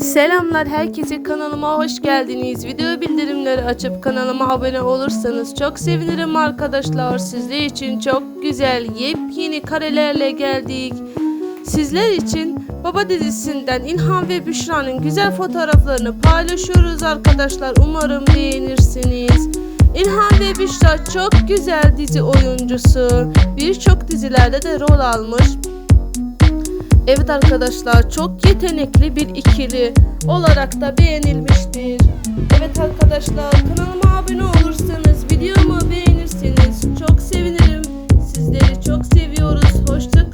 Selamlar herkese kanalıma hoş geldiniz. Video bildirimleri açıp kanalıma abone olursanız çok sevinirim arkadaşlar. Sizler için çok güzel yepyeni karelerle geldik. Sizler için Baba dizisinden İlhan ve Büşra'nın güzel fotoğraflarını paylaşıyoruz arkadaşlar. Umarım beğenirsiniz. İlhan ve Büşra çok güzel dizi oyuncusu. Birçok dizilerde de rol almış. Evet arkadaşlar çok yetenekli bir ikili olarak da beğenilmiştir. Evet arkadaşlar kanalıma abone olursanız videomu beğenirseniz çok sevinirim. Sizleri çok seviyoruz. Hoşça